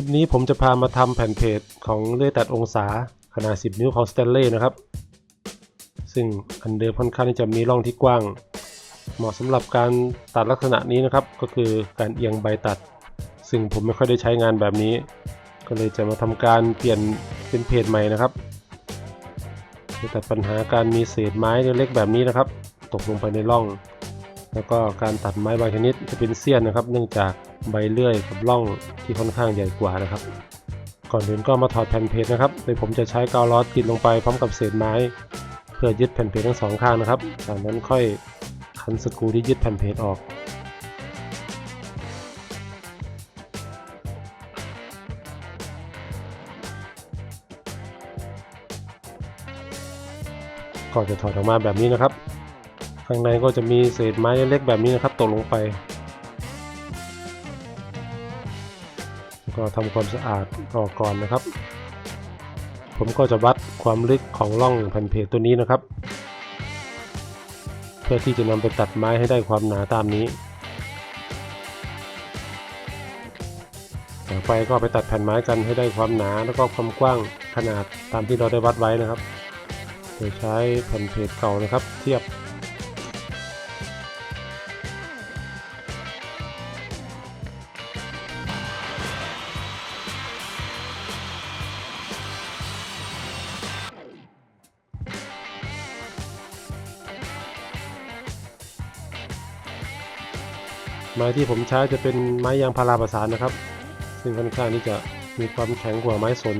ลิปนี้ผมจะพามาทำแผ่นเพจของเลื่อยตัดองศาขนาด 10 นิ้วของ Stanley นะครับ ซึ่งอันเดิมค่อนข้างที่จะมีร่องที่กว้าง เหมาะสำหรับการตัดลักษณะนี้นะครับ ก็คือการเอียงใบตัด ซึ่งผมไม่ค่อยได้ใช้งานแบบนี้ ก็เลยจะมาทำการเปลี่ยนเป็นเพจใหม่นะครับเพื่อตัดปัญหาการมีเศษไม้เล็กๆแบบนี้นะครับ ตกลงไปในร่อง แล้วก็การตัดไม้บางชนิดจะเป็นเสี้ยนนะครับ เนื่องจากใบเลื่อยกับร่องที่ค่อนข้างใหญ่กว่านะครับ ก่อนอื่นก็มาถอดแผ่นเพจนะครับ โดยผมจะใช้กาวล็อตติดลงไปพร้อมกับเศษไม้ เพื่อยึดแผ่นเพจทั้งสองข้างนะครับจากนั้นค่อยขันสกรูที่ยึดแผ่นเพจออกก็จะถอดออกมาแบบนี้นะครับ ข้างในก็จะมีเศษไม้เล็กๆแบบนี้นะครับตกลงไปแล้วก็ทำความสะอาดออกก่อนนะครับ ผมก็จะวัดความลึกของร่องแผ่นเพจตัวนี้นะครับ เพื่อที่จะนำไปตัดไม้ให้ได้ความหนาตามนี้ต่อไปก็ไปตัดแผ่นไม้กันให้ได้ความหนาแล้วก็ความกว้างขนาดตามที่เราได้วัดไว้นะครับ โดยใช้แผ่นเพจเก่านะครับ เทียบ ไม้ที่ผมใช้จะเป็นไม้ยางพาราประสานนะครับ ซึ่งค่อนข้างที่จะมีความแข็งกว่าไม้สน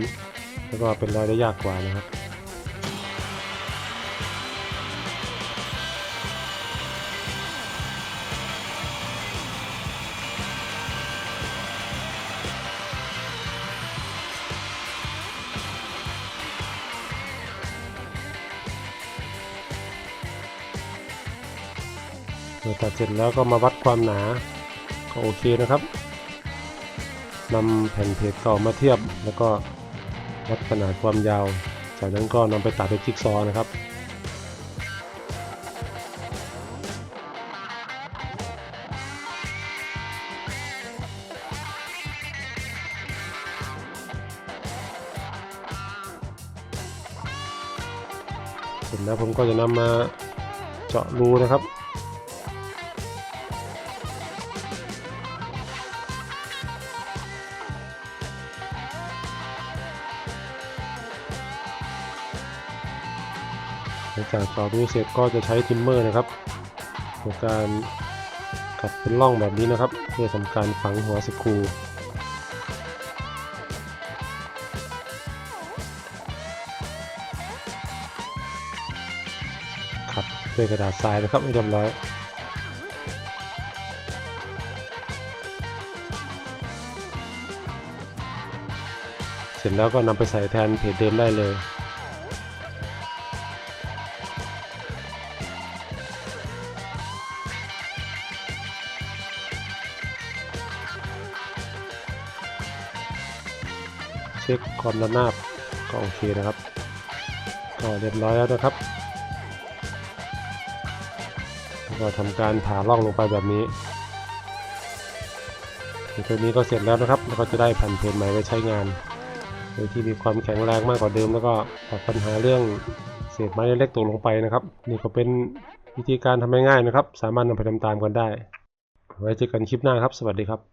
แล้วก็เป็นรอยได้ยากกว่านะครับ เมื่อตัดเสร็จแล้วก็มาวัดความหนาก็โอเคนะครับนำแผ่นเพจเก่ามาเทียบแล้วก็วัดขนาดความยาว จากนั้นก็นำไปตัดเป็นจิ๊กซอว์นะครับเสร็จแล้วผมก็จะนำมาเจาะรูนะครับ หลังจากเจาะรูเสร็จก็จะใช้ทิมเมอร์นะครับในการกัดเป็นร่องแบบนี้นะครับ เพื่อทำการฝังหัวสกรูขัดด้วยกระดาษทรายนะครับให้เรียบร้อยเสร็จแล้วก็นำไปใส่แทนเพจเดิมได้เลย ช็คความระนาบก็โอเคนะครับ ก็เรียบร้อยแล้วนะครับแล้วก็ทำการผ่าร่องลงไปแบบนี้ตัวนี้ก็เสร็จแล้วนะครับแล้วก็จะได้แผ่นเพจใหม่ไว้ใช้งาน โดยที่มีความแข็งแรงมากกว่าเดิม แล้วก็ตัดปัญหาเรื่องเศษไม้เล็กๆตกลงไปนะครับ นี่ก็เป็นวิธีการทำง่ายๆนะครับ สามารถนำไปทำตามกันได้ ไว้เจอกันคลิปหน้าครับ สวัสดีครับ